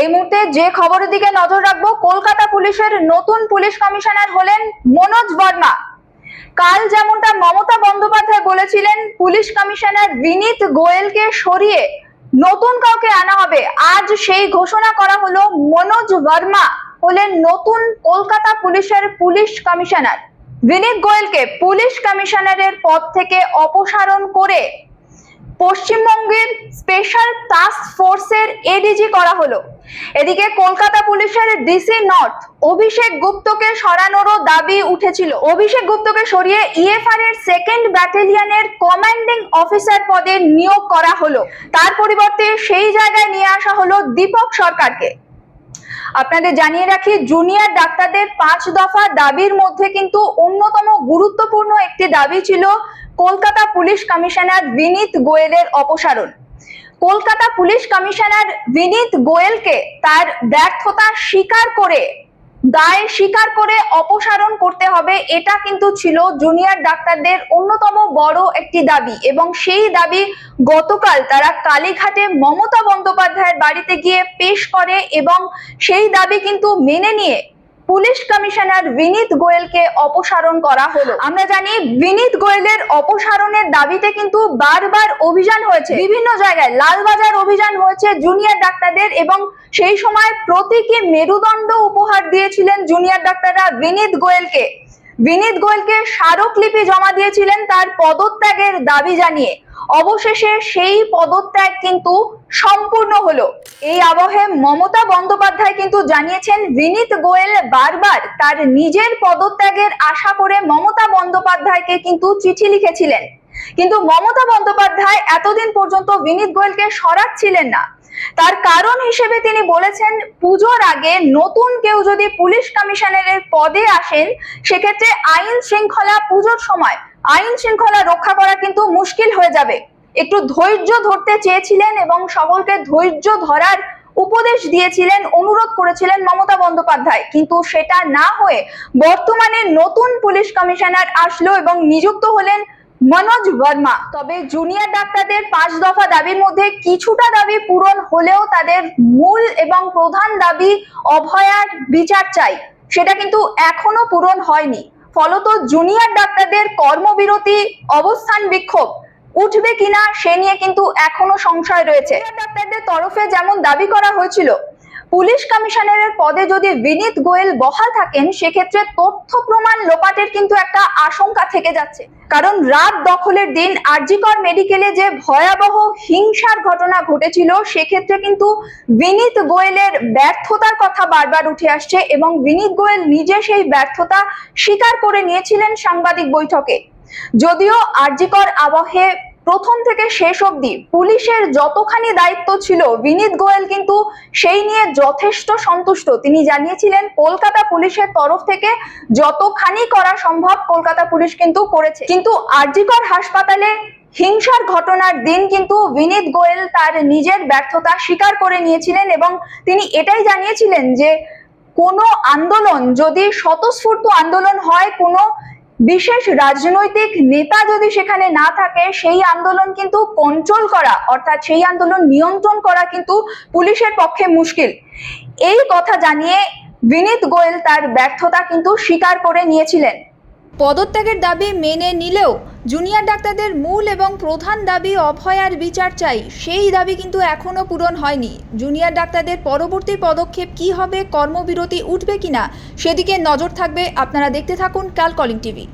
এই মুহূর্তে যে খবরের দিকে নজর রাখব, কলকাতা পুলিশের নতুন পুলিশ কমিশনার হলেন মনোজ বর্মা। কাল যেমনটা মমতা বন্দ্যোপাধ্যায় বলেছিলেন, পুলিশ কমিশনার বিনীত গোয়েলকে সরিয়ে নতুন কাউকে আনা হবে। আজ সেই ঘোষণা করা হলো মনোজ বর্মা হলেন নতুন কলকাতা পুলিশের পুলিশ কমিশনার। বিনীত গোয়েলকে পুলিশ কমিশনারের পদ থেকে অপসারণ করে পশ্চিমবঙ্গের স্পেশাল টাস্ক ফোর্সের এডিজি করা হলো। এদিকে কলকাতা পুলিশের ডিসি নর্থ অভিষেক গুপ্তকে সরানোরও দাবি উঠেছিল। অভিষেক গুপ্তকে সরিয়ে ইএফআর এর সেকেন্ড ব্যাটালিয়নের কমান্ডিং অফিসার পদে নিয়োগ করা হলো। তার পরিবর্তে সেই জায়গায় নিয়ে আসা হলো দীপক সরকারকে। আপনাদের জানিয়ে রাখি জুনিয়র ডাক্তারদের পাঁচ দফা দাবির মধ্যে কিন্তু অন্যতম গুরুত্বপূর্ণ একটি দাবি ছিল কলকাতা পুলিশ কমিশনার বিনীত গোয়েলের অপসারণ। কলকাতা পুলিশ কমিশনার বিনীত গোয়েলকে তার ব্যর্থতা স্বীকার করে, দায় স্বীকার করে অপসারণ করতে হবে। এটা কিন্তু ছিল জুনিয়র ডাক্তারদের অন্যতম বড় একটি দাবি এবং সেই দাবি গতকাল তারা কালীঘাটে মমতা বন্দ্যোপাধ্যায়ের বাড়িতে গিয়ে পেশ করে এবং সেই দাবি কিন্তু মেনে নিয়ে পুলিশ কমিশনার বিনীত গোয়েলকে অপসারণ করা হলো। আমরা জানি বিনীত গোয়েলের অপসারণের দাবিতে কিন্তু বারবার অভিযান হয়েছে। বিভিন্ন জায়গায় লালবাজার অভিযান হয়েছে জুনিয়র ডাক্তারদের এবং সেই সময় প্রতীকী মেরুদণ্ড উপহার দিয়েছিলেন জুনিয়র ডাক্তাররা বিনীত গোয়েলকে। বিনীত গোয়েলকে স্মারকলিপি জমা দিয়েছিলেন তার পদত্যাগের দাবি জানিয়ে। অবশেষে সেই পদত্যাগ কিন্তু সম্পূর্ণ হলো। এই আবহে মমতা বন্দ্যোপাধ্যায় কিন্তু জানিয়েছেন, বিনীত গোয়েল বারবার তার নিজের পদত্যাগের আশা করে মমতা বন্দ্যোপাধ্যায়কে কিন্তু চিঠি লিখেছিলেন। কিন্তু মমতা বন্দ্যোপাধ্যায় এতদিন পর্যন্ত বিনীত গোয়েলকে সরাচ্ছিলেন না। তার কারণ হিসেবে তিনি বলেছেন, পুজোর আগে নতুন কেউ যদি পুলিশ কমিশনারের পদে আসেন, সেক্ষেত্রে আইন শৃঙ্খলা পুজোর সময় আইন শৃঙ্খলা রক্ষা করা কিন্তু মুশকিল হয়ে যাবে। একটু ধৈর্য ধরতে চেয়েছিলেন এবং সকলকে ধৈর্য ধরার উপদেশ দিয়েছিলেন, অনুরোধ করেছিলেন মমতা বন্দ্যোপাধ্যায়। কিন্তু সেটা না হয়ে বর্তমানে নতুন পুলিশ কমিশনার আসলো এবং নিযুক্ত হলেন মনোজ বর্মা। তবে জুনিয়র ডাক্তারদের পাঁচ দফা দাবির মধ্যে কিছুটা দাবি পূরণ হলেও তাদের মূল এবং প্রধান দাবি অভয়ার বিচার চাই। সেটা কিন্তু এখনও পূরণ হয়নি। ফলত জুনিয়র ডাক্তারদের কর্মবিরতি অবস্থান বিক্ষোভ। উঠবে কিনা সে নিয়ে কিন্তু এখনও সংশয় রয়েছে। ডাক্তারদের তরফে যেমন দাবি করা হয়েছিল পুলিশ কমিশনারের পদে যদি বিনীত গোয়েল বহাল থাকেন, সেক্ষেত্রে তথ্য প্রমাণ লোপাটের কিন্তু একটা আশঙ্কা থেকে যাচ্ছে। কারণ রাত দখলের দিন আরজিকর মেডিকেলে যে ভয়াবহ হিংসার ঘটনা ঘটেছিল, সেক্ষেত্রে কিন্তু বিনীত গোয়েলের ব্যর্থতার কথা বারবার উঠে আসছে এবং বিনীত গোয়েল নিজে সেই ব্যর্থতা স্বীকার করে নিয়েছিলেন সাংবাদিক বৈঠকে। যদিও আরজিকর আবহে প্রথম থেকে শেষ অবধি পুলিশের যতখানি দায়িত্ব ছিল, বিনীত গোয়েল কিন্তু সেই নিয়ে যথেষ্ট সন্তুষ্ট। তিনি জানিয়েছিলেন, কলকাতা পুলিশের তরফ থেকে যতখানি করা সম্ভব কলকাতা পুলিশ কিন্তু করেছে। কিন্তু আরজিকর হাসপাতালে হিংসার ঘটনার দিন কিন্তু বিনীত গোয়েল তার নিজের ব্যর্থতা স্বীকার করে নিয়েছিলেন এবং তিনি এটাই জানিয়েছিলেন যে, কোনো আন্দোলন, যদি স্বতঃস্ফূর্ত আন্দোলন হয়, কোনো বিশেষ রাজনৈতিক নেতা যদি সেখানে না থাকে, সেই আন্দোলন কিন্তু কন্ট্রোল করা, অর্থাৎ সেই আন্দোলন নিয়ন্ত্রণ করা কিন্তু পুলিশের পক্ষে মুশকিল। এই কথা জানিয়ে বিনীত গোয়েল তার ব্যর্থতা কিন্তু স্বীকার করে নিয়েছিলেন। পদত্যাগের দাবি মেনে নিলেও জুনিয়র ডাক্তারদের মূল এবং প্রধান দাবি অভয়ার বিচার চাই। সেই দাবি কিন্তু এখনও পূরণ হয়নি। জুনিয়র ডাক্তারদের পরবর্তী পদক্ষেপ কি হবে, কর্মবিরতি উঠবে কিনা, সেদিকে নজর থাকবে। আপনারা দেখতে থাকুন কাল কলিং টিভি।